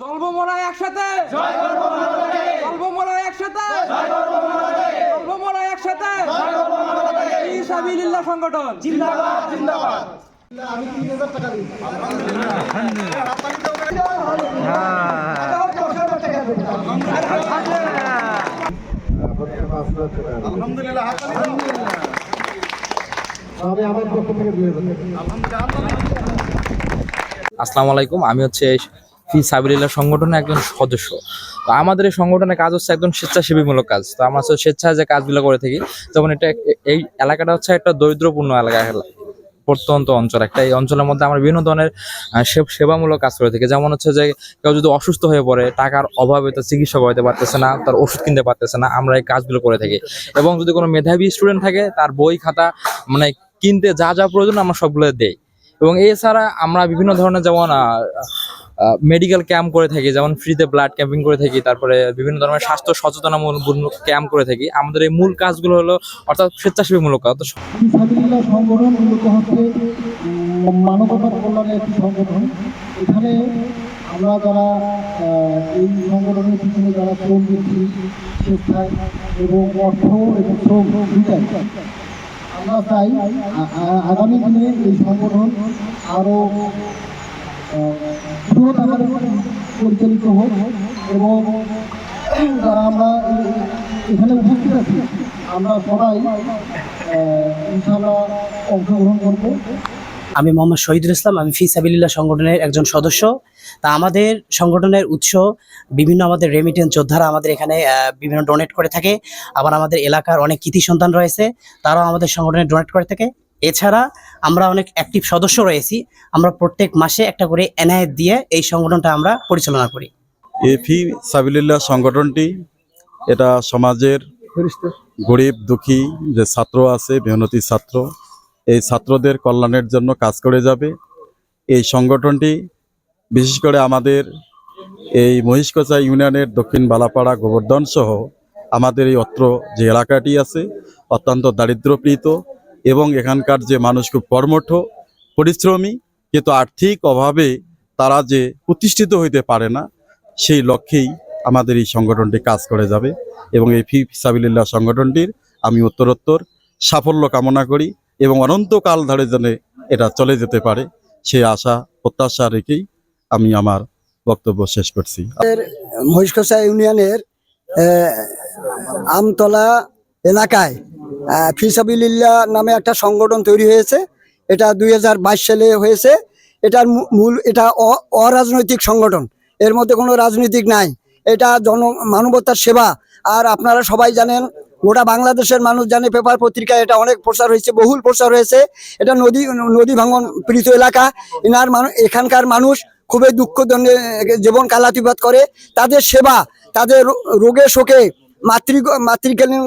চলবো মোরা একসাথে। চলবো মোরা একসাথে। চলবো মোরা একসাথে। ইসাবিলিল্লাহ সংগঠন। আমি আমার পক্ষ থেকে দুই হাজার আসসালামু আলাইকুম আমি হচ্ছে ফি সংগঠনের একজন সদস্য। তো আমাদের এই সংগঠনের কাজ হচ্ছে একদম স্বেচ্ছাসেবীমূলক কাজ। তো আমরা স্বেচ্ছায় যে কাজগুলো করে থাকি, যেমন এটা এই এলাকাটা হচ্ছে একটা দরিদ্রপূর্ণ এলাকা প্রত্যন্ত অঞ্চল। একটা এই অঞ্চলের মধ্যে আমরা বিভিন্ন ধরনের সেবামূলক কাজ করে থাকি। যেমন হচ্ছে যে কেউ যদি অসুস্থ হয়ে পড়ে, টাকার অভাবে তার চিকিৎসা করাতে পারতেছে না, তার ওষুধ কিনতে পারতেছে না, আমরা এই কাজগুলো করে থাকি। এবং যদি কোনো মেধাবী স্টুডেন্ট থাকে, তার বই খাতা মানে কিনতে যা যা প্রয়োজন আমরা সবগুলো দেই। এবং এছাড়া আমরা বিভিন্ন ধরনের যেমন মেডিকেল ক্যাম্প করে থাকি, যেমন ফ্রিতে ব্লাড ক্যাম্পিং করে থাকি, তারপরে বিভিন্ন ধরনের স্বাস্থ্য সচেতনামূলক ক্যাম্প করে থাকি। আমাদের এই মূল কাজগুলো হলো অর্থাৎ স্বেচ্ছাসেবীমূলক কাজ। সংগঠন মূলত হচ্ছে মানবতার কল্যাণের একটি সংগঠন। এখানে আমরা যারা এই সংগঠনের পিছনে যারা শ্রম দিচ্ছি এবং অর্থ এবং শ্রম আমরা চাই আগামী দিনে এই সংগঠন আরও পরিচালিত হোক এবং যারা আমরা এখানে উপস্থিত আছি আমরা সবাই আহ, ইনশাআল্লাহ অংশগ্রহণ করব। আমি মোহাম্মদ শহীদুল ইসলাম আমি ফি সাবিলিল্লাহ সংগঠনের একজন সদস্য। তা আমাদের সংগঠনের উৎস বিভিন্ন আমাদের রেমিটেন্স যোদ্ধারা আমাদের এখানে বিভিন্ন ডোনেট করে থাকে। আবার আমাদের এলাকার অনেক কৃতি সন্তান রয়েছে তারাও আমাদের সংগঠনে ডোনেট করে থাকে। এছাড়া আমরা অনেক অ্যাক্টিভ সদস্য রয়েছি। আমরা প্রত্যেক মাসে একটা করে এনআইএ দিয়ে এই সংগঠনটা আমরা পরিচালনা করি। এফি সাবিলিল্লাহ সংগঠনটি এটা সমাজের গরিব দুঃখী যে ছাত্র আছে, মেহনতি ছাত্র, এই ছাত্রদের কল্যাণের জন্য কাজ করে যাবে। এই সংগঠনটি বিশেষ করে আমাদের এই মহিষকচা ইউনিয়নের দক্ষিণ বালাপাড়া গোবর্ধন সহ আমাদের এই অত্র যে এলাকাটি আছে, অত্যন্ত দারিদ্র্যপীড়িত। এবং এখানকার যে মানুষ খুব কর্মঠ, পরিশ্রমী, কিন্তু আর্থিক অভাবে তারা যে প্রতিষ্ঠিত হইতে পারে না, সেই লক্ষ্যেই আমাদের এই সংগঠনটি কাজ করে যাবে এবং এই ফি সাবিল্লাহ সংগঠনটির আমি উত্তরোত্তর সাফল্য কামনা করি এবং অনন্তকাল ধরে যেন এটা চলে যেতে পারে সেই আশা, প্রত্যাশা রেখেই আমি আমার বক্তব্য শেষ করছি। মহিষকষা ইউনিয়নের আমতলা এলাকায় আহ, ফিসাবিল্লাহ নামে একটা সংগঠন তৈরি হয়েছে। এটা দুই হাজার বাইশ সালে হয়েছে। এটার মূল এটা অরাজনৈতিক সংগঠন। এর মধ্যে কোনো রাজনৈতিক নাই। এটা জন মানবতার সেবা। আর আপনারা সবাই জানেন গোটা বাংলাদেশের মানুষ জানে পেপার পত্রিকায় এটা অনেক প্রচার হয়েছে বহুল প্রচার হয়েছে। এটা নদী নদী ভাঙন পীড়িত এলাকা। এনার মানুষ এখানকার মানুষ খুবই দুঃখ জীবন কালাতিপাত করে। তাদের সেবা তাদের রোগে শোকে মাতৃ মাতৃকালীন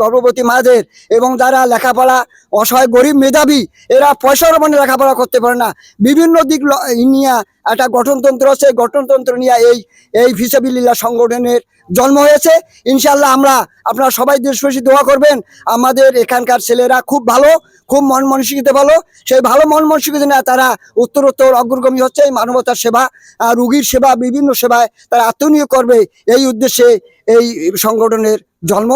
গর্ভবতী মাদের এবং যারা লেখাপড়া অসহায় গরিব মেধাবী, এরা পয়সার মানে লেখাপড়া করতে পারে না। বিভিন্ন দিক নিয়ে একটা গঠনতন্ত্র আছে। গঠনতন্ত্র নিয়ে এই এই ফিসাবিল্লা সংগঠনের জন্ম হয়েছে। ইনশাল্লাহ আমরা আপনারা সবাই দেশবাসী দোয়া করবেন। আমাদের এখানকার ছেলেরা খুব ভালো, খুব মন মানসিকতা ভালো। সেই ভালো মন মানসিকতা নিয়ে তারা উত্তরোত্তর অগ্রগামী হচ্ছে। এই মানবতার সেবা রুগীর সেবা, বিভিন্ন সেবায় তারা আত্মনিয়োগ করবে। এই উদ্দেশ্যে এই সংগঠনের জন্ম